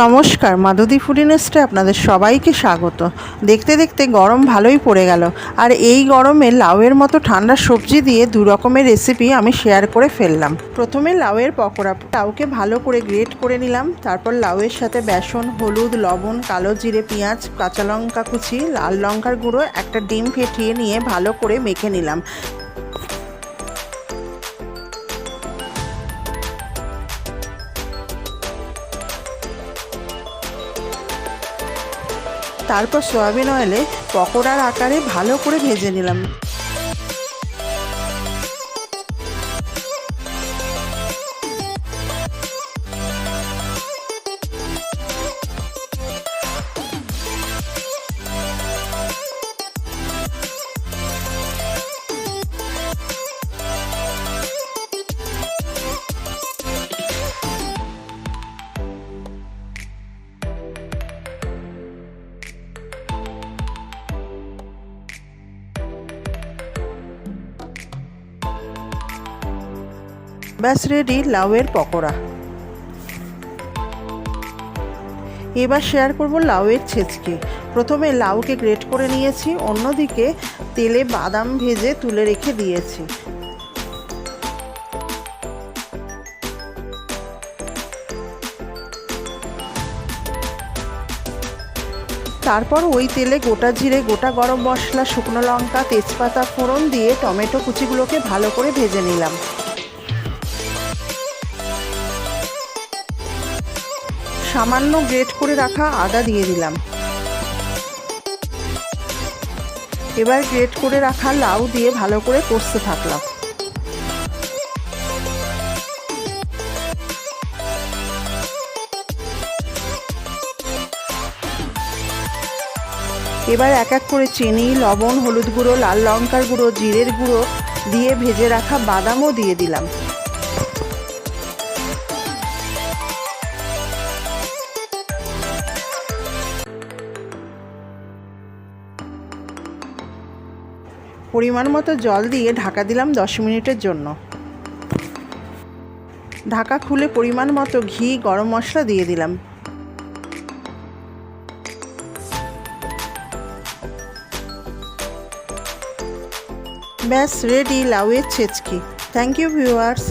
নমস্কার মাধুদি ফুডিনেস্টে আপনাদের সবাইকে স্বাগত। দেখতে দেখতে গরম ভালোই পড়ে গেল। আর এই গরমে লাউয়ের মতো ঠান্ডা সবজি দিয়ে দু রকমের রেসিপি আমি শেয়ার করে ফেললাম। প্রথমে লাউয়ের পকোড়া, লাউকে ভালো করে গ্রেট করে নিলাম। তারপর লাউয়ের সাথে বেসন, হলুদ, লবণ, কালো জিরে, পেঁয়াজ, কাঁচা লঙ্কা কুচি, লাল লঙ্কার গুঁড়ো, একটা ডিম ফেটিয়ে নিয়ে ভালো করে মেখে নিলাম। তারপর সয়াবিন অয়েলে পকোড়ার আকারে ভালো করে ভেজে নিলাম। ব্যাস রেডি লাউয়ের পকোড়া। এবার শেয়ার করব লাউয়ের ছেচকি। প্রথমে লাউকে গ্রেট করে নিয়েছি, অন্যদিকে তেলে বাদাম ভেজে তুলে রেখে দিয়েছি। তারপর ওই তেলে গোটা জিরে, গোটা গরম মশলা, শুকনো লঙ্কা, তেজপাতা ফোড়ন দিয়ে টমেটো কুচিগুলোকে ভালো করে ভেজে নিলাম। সামান্য গ্রেট করে রাখা আদা দিয়ে দিলাম। এবার গ্রেট করে রাখা লাউ দিয়ে ভালো করে কষতে থাকলাম। এবার এক এক করে চিনি, লবণ, হলুদ গুঁড়ো, লাল লঙ্কার গুঁড়ো, জিরের গুঁড়ো দিয়ে ভেজে রাখা বাদামও দিয়ে দিলাম। পরিমাণ মতো জল দিয়ে ঢাকা দিলাম দশ মিনিটের জন্য। ঢাকা খুলে পরিমাণ মতো ঘি, গরম মশলা দিয়ে দিলাম। ব্যাস রেডি লাউয়ের ছেচকি। Thank you viewers